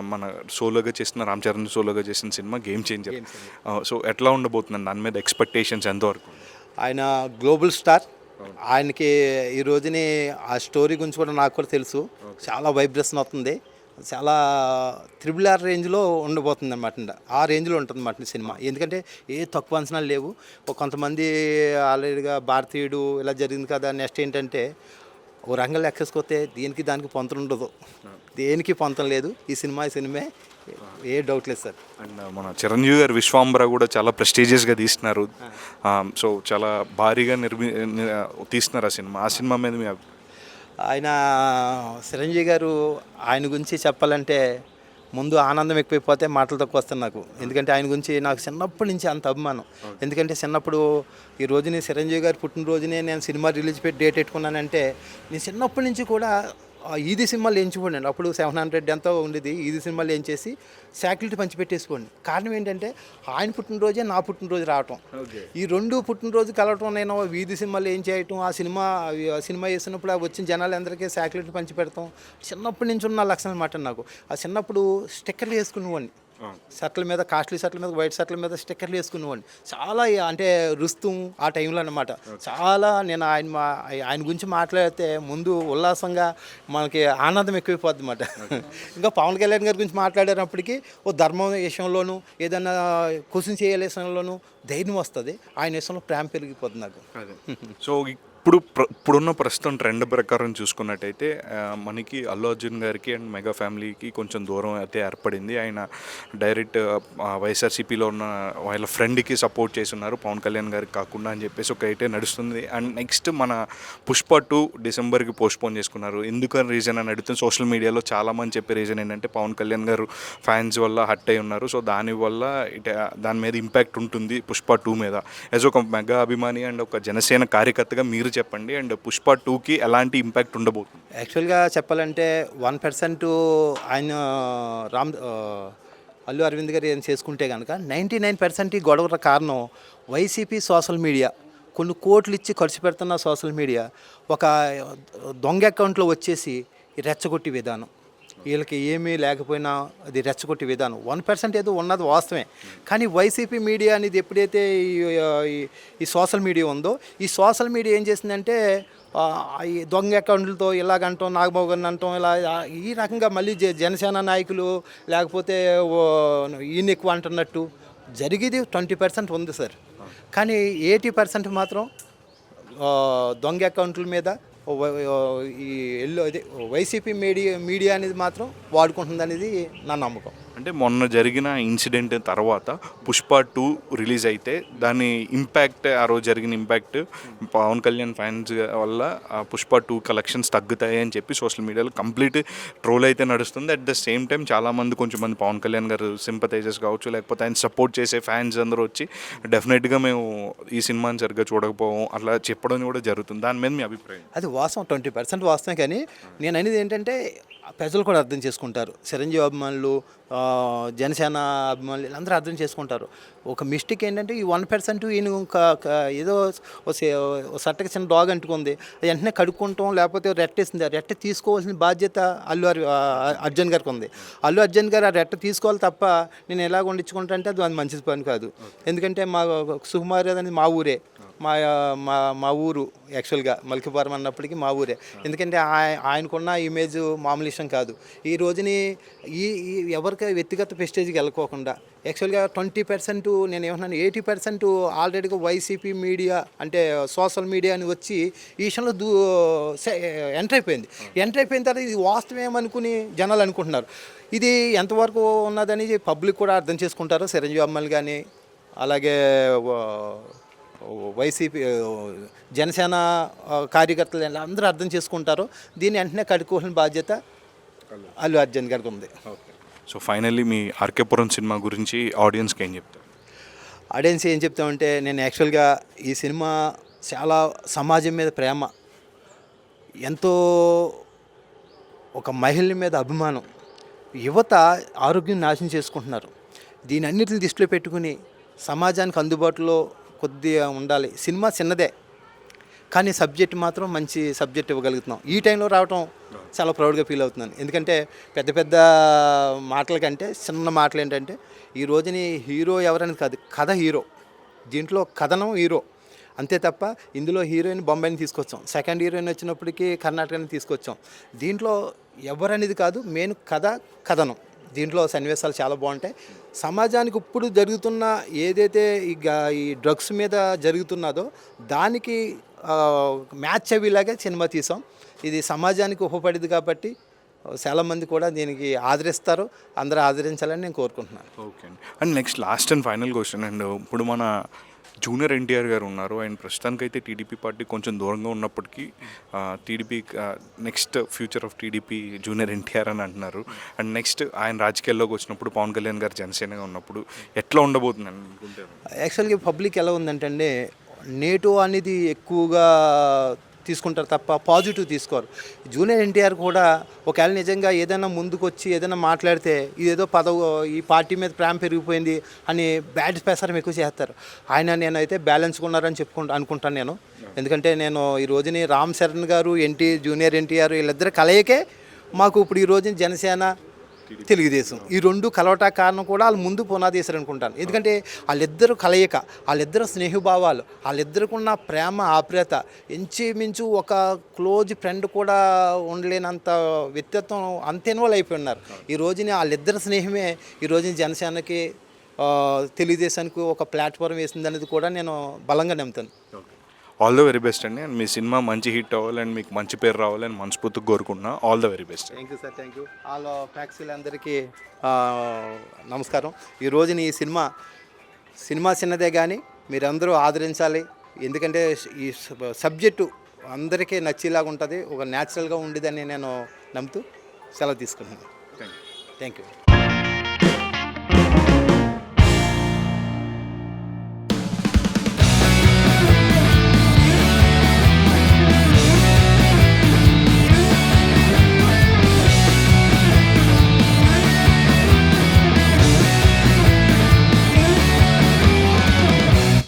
మన సోలోగా చేసిన రామ్ చరణ్ సోలోగా చేసిన సినిమా గేమ్ చేంజర్ సో ఎట్లా ఉండబోతుందండి దాని మీద ఎక్స్పెక్టేషన్స్ ఎంతవరకు ఆయన గ్లోబల్ స్టార్ ఆయనకి ఈ రోజుని ఆ స్టోరీ గురించి కూడా నాకు కూడా తెలుసు. చాలా వైబ్రేషన్ అవుతుంది చాలా త్రిబుల్ ఆర్ రేంజ్లో ఉండబోతుంది అనమాట ఆ రేంజ్లో ఉంటుంది అన్నమాట సినిమా. ఎందుకంటే ఏ తక్కువ అంచనాలు లేవు. కొంతమంది ఆల్రెడీగా భారతీయుడు ఇలా జరిగింది కదా నెక్స్ట్ ఏంటంటే ఓ రంగం లెక్కేసుకొస్తే దీనికి దానికి పొంతం ఉండదు. దేనికి పొంతం లేదు. ఈ సినిమా ఈ సినిమే ఏ డౌట్ లేదు సార్. అండ్ మన చిరంజీవి గారు విశ్వాంబర కూడా చాలా ప్రెస్టీజియస్గా తీస్తున్నారు సో చాలా భారీగా నిర్మి తీస్తున్నారు ఆ సినిమా. ఆ సినిమా మీద మీ ఆయన చిరంజీవి గారు ఆయన గురించి చెప్పాలంటే ముందు ఆనందం ఎక్కువైపోతే మాటలు తక్కువ వస్తాయి నాకు. ఎందుకంటే ఆయన గురించి నాకు చిన్నప్పటి నుంచి అంత అభిమానం. ఎందుకంటే చిన్నప్పుడు ఈ రోజుని చిరంజీవి గారు పుట్టినరోజునే నేను సినిమా రిలీజ్ పెట్టి డేట్ పెట్టుకున్నానంటే నేను చిన్నప్పటి నుంచి కూడా ఈది సినిమాలు ఎంచుకోండి అప్పుడు సెవెన్ హండ్రెడ్ ఎంతో ఉండేది. ఈది సినిమాలు ఎంచేసి సాక్యులిటీ పంచిపెట్టేసుకోండి. కారణం ఏంటంటే ఆయన పుట్టినరోజే నా పుట్టినరోజు రావటం. ఈ రెండు పుట్టినరోజు కలవటం నేను వీధి సినిమాలు ఏం చేయటం ఆ సినిమా ఆ సినిమా వేసినప్పుడు ఆ వచ్చిన జనాలు అందరికీ సాక్యులిటీ పంచి పెడతాం చిన్నప్పటి నుంచి ఉన్న లక్షణం అనమాట నాకు. ఆ చిన్నప్పుడు స్టిక్కర్లు వేసుకునేవాడిని. షర్ట్ల మీద కాస్ట్లీ షర్ట్ల మీద వైట్ షర్ట్ల మీద స్టిక్కర్లు వేసుకునేవాడిని. చాలా అంటే రుస్తుం ఆ టైంలో అనమాట చాలా నేను ఆయన మా ఆయన గురించి మాట్లాడితే ముందు ఉల్లాసంగా మనకి ఆనందం ఎక్కువైపోద్ది అనమాట ఇంకా పవన్ కళ్యాణ్ గారి గురించి మాట్లాడేటప్పటికి ఓ ధర్మం విషయంలోనూ ఏదైనా క్వశ్చన్ చేయాలి విషయంలోనూ ధైర్యం వస్తుంది. ఆయన విషయంలో ప్రేమ పెరిగిపోతుంది నాకు. సో ఇప్పుడు ప్ర- ఇప్పుడున్న ప్రస్తుతం ట్రెండ్ ప్రకారం చూసుకున్నట్టయితే మనకి అల్లు అర్జున్ గారికి అండ్ మెగా ఫ్యామిలీకి కొంచెం దూరం అయితే ఏర్పడింది. ఆయన డైరెక్ట్ వైఎస్ఆర్సీపీలో ఉన్న వాళ్ళ ఫ్రెండ్కి సపోర్ట్ చేస్తున్నారు. పవన్ కళ్యాణ్ గారికి కాకుండా అని చెప్పేసి ఒక అయితే నడుస్తుంది. అండ్ నెక్స్ట్ మన పుష్ప టూ డిసెంబర్కి పోస్ట్పోన్ చేసుకున్నారు. ఎందుకని రీజన్ అని అడిగితే సోషల్ మీడియాలో చాలామంది చెప్పే రీజన్ ఏంటంటే పవన్ కళ్యాణ్ గారు ఫ్యాన్స్ వల్ల హట్ అయి ఉన్నారు. సో దానివల్ల ఇట దాని మీద ఇంపాక్ట్ ఉంటుంది పుష్ప టూ మీద. యాజ్ ఒక మెగా అభిమాని అండ్ ఒక జనసేన కార్యకర్తగా మీరు చెప్పండి అండ్ పుష్ప టూకి ఎలాంటి ఇంపాక్ట్ ఉండబోతుంది? యాక్చువల్గా చెప్పాలంటే వన్ పర్సెంట్ ఆయన రామ్ అల్లు అరవింద్ గారు ఏం చేసుకుంటే కనుక నైంటీ నైన్ పర్సెంట్ ఈ గొడవ కారణం వైసీపీ సోషల్ మీడియా. కొన్ని కోట్లు ఇచ్చి ఖర్చు పెడుతున్న సోషల్ మీడియా ఒక దొంగ అకౌంట్లో వచ్చేసి రెచ్చగొట్టి విధానం. వీళ్ళకి ఏమీ లేకపోయినా అది రెచ్చగొట్టి విధానం. వన్ పర్సెంట్ ఏదో ఉన్నది వాస్తవమే. కానీ వైసీపీ మీడియా అనేది ఎప్పుడైతే ఈ- ఈ- సోషల్ మీడియా ఉందో ఈ సోషల్ మీడియా ఏం చేసిందంటే ఈ దొంగ అకౌంట్లతో ఇలాగంటాం నాగబాబు గారిని అంటాం ఇలా ఈ రకంగా మళ్ళీ జ- జనసేన నాయకులు లేకపోతే ఈయన ఎక్కువ అంటున్నట్టు జరిగేది ట్వంటీ పర్సెంట్ ఉంది సార్. కానీ ఎయిటీ పర్సెంట్ మాత్రం దొంగ అకౌంట్ల మీద ఈ ఎల్లో అదే వైసీపీ మీడియా మీడియా అనేది మాత్రం వాడుకుంటుంది అనేది నా నమ్మకం. అంటే మొన్న జరిగిన ఇన్సిడెంట్ తర్వాత పుష్ప టూ రిలీజ్ అయితే దాని ఇంపాక్ట్ ఆ రోజు జరిగిన ఇంపాక్ట్ పవన్ కళ్యాణ్ ఫ్యాన్స్ వల్ల పుష్ప టూ కలెక్షన్స్ తగ్గుతాయి అని చెప్పి సోషల్ మీడియాలో కంప్లీట్ ట్రోల్ అయితే నడుస్తుంది. అట్ ద సేమ్ టైం చాలామంది కొంచెం మంది పవన్ కళ్యాణ్ గారు సింపతైజర్స్ కావచ్చు లేకపోతే ఆయన సపోర్ట్ చేసే ఫ్యాన్స్ అందరూ వచ్చి డెఫినెట్గా మేము ఈ సినిమాని సరిగ్గా చూడకపోవం అట్లా చెప్పడం కూడా జరుగుతుంది. దాని మీద మీ అభిప్రాయం? అది వాస్తవం ట్వంటీ పర్సెంట్ వాస్తవం కానీ నేను అనేది ఏంటంటే ప్రజలు కూడా అర్థం చేసుకుంటారు. చిరంజీవి అభిమానులు జనసేన అభిమానులు అందరూ అర్థం చేసుకుంటారు. ఒక మిస్టేక్ ఏంటంటే ఈ వన్ పర్సెంట్ ఈయన ఏదో సట్టకి చిన్న డాగ్ అంటుకుంది. వెంటనే కడుక్కుంటాం లేకపోతే రెట్టేసింది. ఆ రెట్ట తీసుకోవాల్సిన బాధ్యత అల్లు అర్జున్ గారికి ఉంది. అల్లు అర్జున్ గారు ఆ రెట్ట తీసుకోవాలి తప్ప నేను ఎలాగ వండించుకుంటా అంటే అది మంచిది పని కాదు. ఎందుకంటే మా సుకుమార్ అనేది మా ఊరే. మా మా మా ఊరు యాక్చువల్గా మల్కిపురం అన్నప్పటికీ మా ఊరే. ఎందుకంటే ఆయనకున్న ఇమేజ్ మామూలు ఇష్టం కాదు. ఈ రోజుని ఈ ఈ ఎవరికి వ్యక్తిగత ప్రెస్టేజ్కి వెళ్ళకోకుండా యాక్చువల్గా ట్వంటీ పర్సెంట్ నేను ఏమన్నాను ఎయిటీ పర్సెంట్ ఆల్రెడీగా వైసీపీ మీడియా అంటే సోషల్ మీడియా అని వచ్చి ఈ విషయంలో దూ ఎంటర్ అయిపోయింది. ఎంటర్ అయిపోయిన తర్వాత ఇది వాస్తవమేమనుకుని జనాలు అనుకుంటున్నారు? ఇది ఎంతవరకు ఉన్నదని పబ్లిక్ కూడా అర్థం చేసుకుంటారు. చిరంజీవి అమ్మలు కానీ అలాగే వైసీపీ జనసేన కార్యకర్తలు అందరూ అర్థం చేసుకుంటారు. దీన్ని వెంటనే కడుక్కోవాల్సిన బాధ్యత అల్లు అర్జున్ గారికి ఉంది. సో ఫైనల్లీ మీ ఆర్కేపురం సినిమా గురించి ఆడియన్స్కి ఏం చెప్తారు? ఆడియన్స్ ఏం చెప్తామంటే నేను యాక్చువల్గా ఈ సినిమా చాలా సమాజం మీద ప్రేమ ఎంతో ఒక మహిళ మీద అభిమానం యువత ఆరోగ్యం నాశనం చేసుకుంటున్నారు. దీని అన్నిటిని దృష్టిలో పెట్టుకుని సమాజానికి అందుబాటులో కొద్దిగా ఉండాలి. సినిమా చిన్నదే. కానీ సబ్జెక్ట్ మాత్రం మంచి సబ్జెక్ట్ ఇవ్వగలుగుతున్నాం. ఈ టైంలో రావటం చాలా ప్రౌడ్గా ఫీల్ అవుతున్నాను. ఎందుకంటే పెద్ద పెద్ద మాటల కంటే చిన్న మాటలు ఏంటంటే ఈ రోజుని హీరో ఎవరనేది కాదు కథ హీరో. దీంట్లో కథనం హీరో. అంతే తప్ప ఇందులో హీరోయిన్ బొంబాయిని తీసుకొచ్చాం. సెకండ్ హీరోయిన్ వచ్చినప్పటికీ కర్ణాటకని తీసుకొచ్చాం. దీంట్లో ఎవరనేది కాదు మెయిన్ కథ కథనం. దీంట్లో సన్నివేశాలు చాలా బాగుంటాయి. సమాజానికి ఇప్పుడు జరుగుతున్న ఏదైతే ఈ ఈ డ్రగ్స్ మీద జరుగుతున్నదో దానికి మ్యాచ్ అయ్యేలాగే సినిమా తీసాం. ఇది సమాజానికి ఉపపడింది కాబట్టి చాలామంది కూడా దీనికి ఆదరిస్తారు. అందరూ ఆదరించాలని నేను కోరుకుంటున్నాను. ఓకే అండి. And next last and final question and ఇప్పుడు మన జూనియర్ ఎన్టీఆర్ గారు ఉన్నారు. ఆయన ప్రస్తుతానికైతే టీడీపీ పార్టీ కొంచెం దూరంగా ఉన్నప్పటికీ TDP next future of TDP junior NTR అని అంటున్నారు. అండ్ నెక్స్ట్ ఆయన రాజకీయాల్లోకి వచ్చినప్పుడు పవన్ కళ్యాణ్ గారు జనసేనగా ఉన్నప్పుడు ఎట్లా ఉండబోతుంది అని అనుకుంటారు? యాక్చువల్గా పబ్లిక్ ఎలా ఉందంటే నేటో అనేది ఎక్కువగా తీసుకుంటారు తప్ప పాజిటివ్ తీసుకోరు. జూనియర్ ఎన్టీఆర్ కూడా ఒకవేళ నిజంగా ఏదైనా ముందుకొచ్చి ఏదైనా మాట్లాడితే ఇదేదో పదవు ఈ పార్టీ మీద ప్రేమ పెరిగిపోయింది అని బ్యాడ్ ప్రసారం ఎక్కువ చేస్తారు. ఆయన నేనైతే బ్యాలెన్స్గా ఉన్నారని చెప్పుకుంటా అనుకుంటాను నేను. ఎందుకంటే నేను ఈ రోజుని రామ్ చరణ్ గారు ఎన్టీ జూనియర్ ఎన్టీఆర్ వీళ్ళిద్దరు కలయికే మాకు ఇప్పుడు ఈ రోజున జనసేన తెలుగుదేశం. ఈ రెండు కలవటా కారణం కూడా వాళ్ళు ముందు పునాది అనుకుంటాను ఎందుకంటే వాళ్ళిద్దరు కలయిక వాళ్ళిద్దరు స్నేహభావాలు వాళ్ళిద్దరికి ఉన్న ప్రేమ ఆప్యాయత ఇంచుమించు ఒక క్లోజ్ ఫ్రెండ్ కూడా ఉండలేనంత వ్యక్తిత్వం అంత ఇన్వాల్వ్ అయిపోయి ఉన్నారు ఈ రోజున వాళ్ళిద్దరు స్నేహమే ఈ రోజున జనసేనకి తెలుగుదేశానికి ఒక ప్లాట్ఫామ్ వేసింది అనేది కూడా నేను బలంగా నమ్ముతాను. ఆల్ ద వెరీ బెస్ట్ అండి. అండ్ మీ సినిమా మంచి హిట్ అవ్వాలి అండ్ మీకు మంచి పేరు రావాలని మనస్ఫూర్తిగా కోరుకుంటున్నా. All the very best thank you sir thank you వాళ్ళ ఫ్యాక్సీలందరికీ నమస్కారం. ఈ రోజున ఈ సినిమా సినిమా చిన్నదే కానీ మీరందరూ ఆదరించాలి. ఎందుకంటే ఈ సబ్- సబ్జెక్టు అందరికీ నచ్చేలాగా ఉంటుంది ఒక న్యాచురల్గా ఉండేదని నేను నమ్ముతూ సెలవు తీసుకుంటున్నాను. Thank you